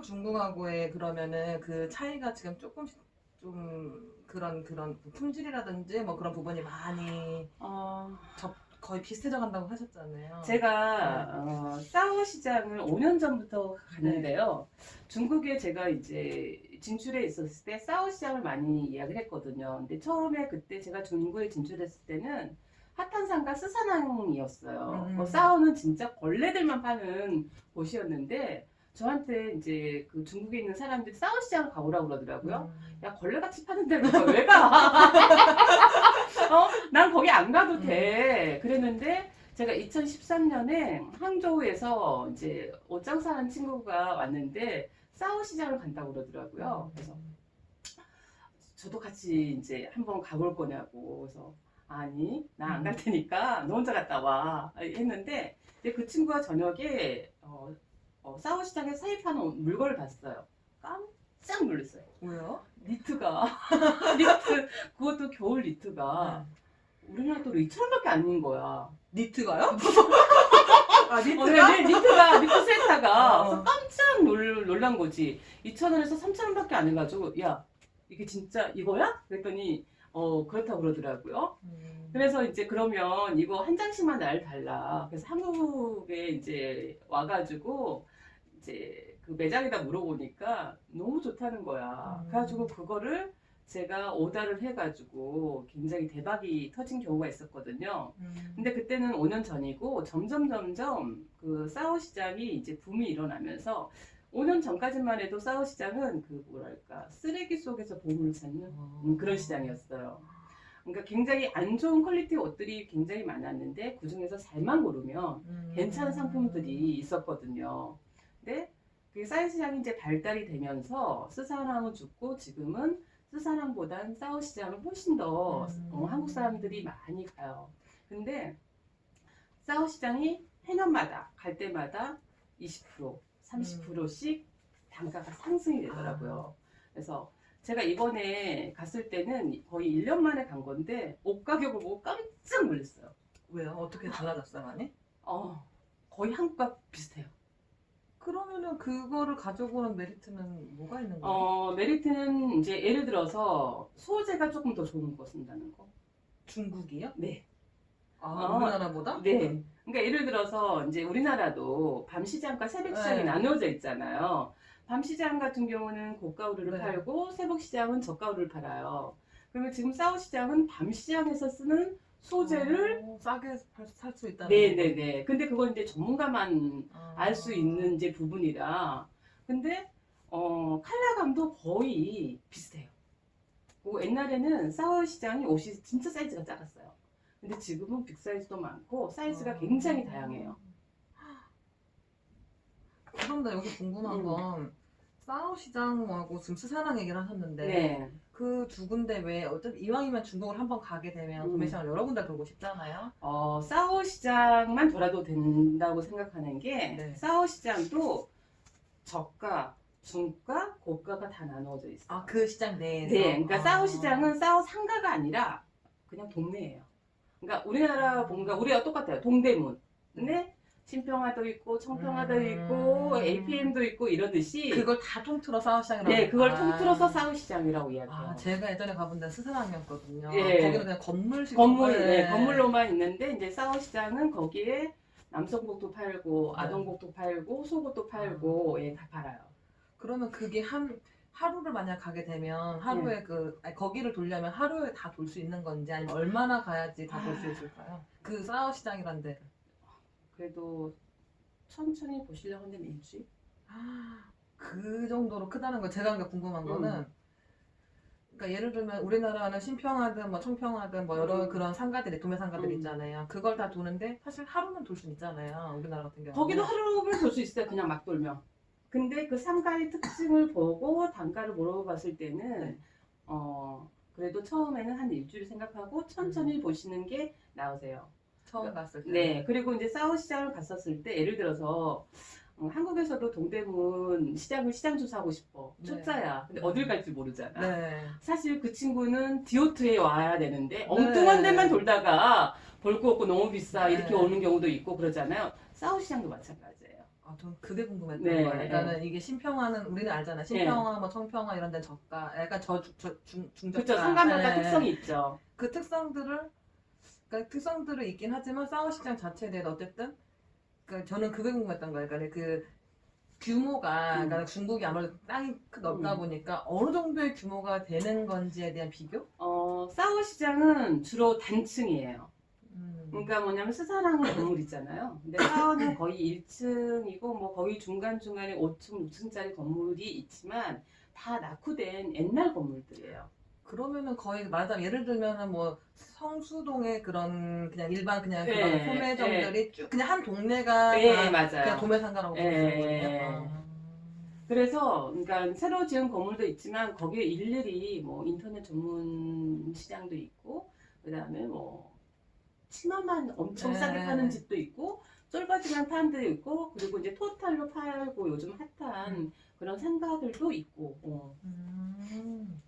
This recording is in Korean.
중국하고의 그러면은 그 차이가 지금 조금씩 좀 그런 그런 품질이라든지 뭐 그런 부분이 많이 어, 거의 비슷해져 간다고 하셨잖아요. 제가 어, 사우 시장을 5년 전부터 갔는데요. 중국에 제가 이제 진출해 있었을 때 사우 시장을 많이 이야기를 했거든요. 근데 처음에 그때 제가 중국에 진출했을 때는 핫한상가 스사낭이었어요. 음. 뭐 사우는 진짜 벌레들만 파는 곳이었는데 저한테 이제 그 중국에 있는 사람들이 사우 시장 가보라고 그러더라고요. 음. 야 걸레같이 파는 데를 왜 가? 어? 난 거기 안 가도 돼. 그랬는데 제가 2013년에 항저우에서 이제 옷장 사는 친구가 왔는데 사우 시장을 간다고 그러더라고요. 그래서 저도 같이 이제 한번 가볼 거냐고 그래서 아니 나 안 갈 테니까 너 혼자 갔다 와 했는데 이제 그 친구가 저녁에 어, 어, 사우 시장에 사입하는 물건을 봤어요. 깜짝 놀랐어요. 왜요? 니트가 니트 그것도 겨울 니트가 네. 우리나라 돈 2천 원밖에 안낸 거야. 니트가요? 아 어, 니트가? 네, 네, 니트가 니트 세타가 어. 그래서 깜짝 놀, 놀란 거지. 2천 원에서 3천 원밖에 안 해가지고 야 이게 진짜 이거야? 그랬더니 어 그렇다고 그러더라고요. 음. 그래서 이제 그러면 이거 한 장씩만 날 달라. 그래서 한국에 이제 와가지고 이제 그 매장에다 물어보니까 너무 좋다는 거야. 음. 그래가지고 그거를 제가 오더를 해가지고 굉장히 대박이 터진 경우가 있었거든요. 음. 근데 그때는 5년 전이고 점점 점점 그 사우 시장이 이제 붐이 일어나면서 5년 전까지만 해도 사우 시장은 그 뭐랄까 쓰레기 속에서 보물을 찾는 음, 그런 시장이었어요. 그러니까 굉장히 안 좋은 퀄리티 옷들이 굉장히 많았는데 그 중에서 잘만 고르면 음. 괜찮은 상품들이 있었거든요. 근데 그 사이 시장이 이제 발달이 되면서 스사랑은 죽고 지금은 스사랑보단 사우 시장을 훨씬 더 음. 어, 한국 사람들이 많이 가요. 근데 사우 시장이 해년마다 갈 때마다 20% 30%씩 단가가 상승이 되더라고요. 그래서 제가 이번에 갔을 때는 거의 1년 만에 간 건데 옷 가격을 보고 깜짝 놀랐어요. 왜요? 어떻게 달라졌어요, 많이? 어, 거의 한국과 비슷해요. 그러면은 그거를 가져오는 메리트는 뭐가 있는 거예요? 어, 메리트는 이제 예를 들어서 소재가 조금 더 좋은 거 쓴다는 거. 중국이요? 네. 아, 어, 우리나라보다? 네. 그러니까 예를 들어서 이제 우리나라도 밤 시장과 새벽 시장이 네. 나누어져 있잖아요. 밤 시장 같은 경우는 고가우류를 네. 팔고 새벽 시장은 저가우류를 팔아요. 그러면 지금 사우 시장은 밤 시장에서 쓰는 소재를 어, 싸게 살 수 있다는 네네네. 근데 그건 이제 전문가만 아. 알수 있는 이제 부분이라. 근데 어 컬러감도 거의 비슷해요. 그리고 옛날에는 사워 시장이 옷이 진짜 사이즈가 작았어요. 근데 지금은 빅 사이즈도 많고 사이즈가 아. 굉장히 다양해요. 그런데 여기 궁금한 음. 건 싸우 시장하고 지금 스사랑 얘기를 하셨는데 네. 그 두 군데 왜 어차피 이왕이면 중국을 한번 가게 되면 음. 구매 시장을 여러 군데 돌고 싶잖아요. 어 사워 시장만 돌아도 된다고 생각하는 게 네. 사워 시장도 저가, 중가, 고가가 다 나누어져 있어요. 아 그 시장 내에서. 네, 그러니까 아. 사우 시장은 사우 상가가 아니라 그냥 동네예요. 그러니까 우리나라 뭔가 우리가 똑같아요. 동대문. 근데 신평화도 있고 청평화도 음. 있고 APM도 있고 이러듯이 그걸 다 통틀어 싸우 시장이라고. 네, 그걸 아. 통틀어서 사우 시장이라고 이야기해요. 아, 제가 예전에 가본 데는 스사랑이었거든요. 예. 거기는 그냥 건물식 건물, 건물. 네, 건물로만 있는데 이제 사우 시장은 거기에 남성복도 팔고 네. 아동복도 팔고 속옷도 팔고 예, 다 팔아요. 그러면 그게 한 하루를 만약 가게 되면 하루에 네. 그 아니, 거기를 돌려면 하루에 다 돌 수 있는 건지 아니면 얼마나 가야지 다 돌수 아. 있을까요? 그 싸우 시장이란 데를. 그래도 천천히 보시려고 하는데 일주일? 그 정도로 크다는 거 제가 그러니까 궁금한 음. 거는 그러니까 예를 들면 우리나라는 신평하든 뭐 청평하든 뭐 여러 음. 그런 상가들이 도매 상가들 음. 있잖아요. 그걸 다 도는데 사실 하루는 돌 수 있잖아요. 우리나라 같은 경우. 거기도 하루를 돌 수 있어요. 그냥 막 돌면. 근데 그 상가의 특징을 보고 단가를 물어봤을 때는 네. 어 그래도 처음에는 한 일주일 생각하고 천천히 보시는 게 나으세요. 처음 갔을 때. 네. 그리고 이제 사우 시장을 갔었을 때 예를 들어서 어, 한국에서도 동대문 시장을 시장 조사하고 싶어. 네. 초짜야. 근데 어딜 갈지 모르잖아. 네. 사실 그 친구는 디오트에 와야 되는데 엉뚱한 네. 데만 돌다가 볼 거 없고 너무 비싸 네. 이렇게 오는 경우도 있고 그러잖아요. 사우 시장도 마찬가지예요. 아, 아, 전 그게 궁금했던 네, 거예요. 그러니까는 이게 신평화는 우리는 알잖아요. 신평화, 뭐 청평화 이런 데는 저가, 약간 저, 저 중, 중저가. 그렇죠. 상가마다 네. 특성이 있죠. 그 특성들을 그러니까 특성들은 있긴 하지만 사우시장 자체에 대해 어쨌든 그러니까 저는 그게 궁금했던 거예요. 그러니까 그 규모가 음. 그러니까 중국이 아무래도 땅이 크- 넓다 음. 보니까 어느 정도의 규모가 되는 건지에 대한 비교? 어, 사우 시장은 주로 단층이에요. 음. 그러니까 뭐냐면 스사랑은 건물 있잖아요. 근데 사우는 거의 1층이고 뭐 거의 중간중간에 5층, 6층짜리 건물이 있지만 다 낙후된 옛날 건물들이에요. 그러면은 거의 말하자면 예를 들면은 뭐 성수동의 그런 그냥 일반 그냥 그런 네, 소매점들이 쭉 그냥 한 동네가 네, 다 맞아요. 그냥 도매상가라고 예, 보시는 예. 거예요. 그래서 그러니까 새로 지은 건물도 있지만 거기에 일일이 뭐 인터넷 전문 시장도 있고 그다음에 뭐 치마만 엄청 네. 싸게 파는 집도 있고 쫄바지만 파는 데도 있고 그리고 이제 토탈로 팔고 요즘 핫한 음. 그런 상가들도 있고 어. 음.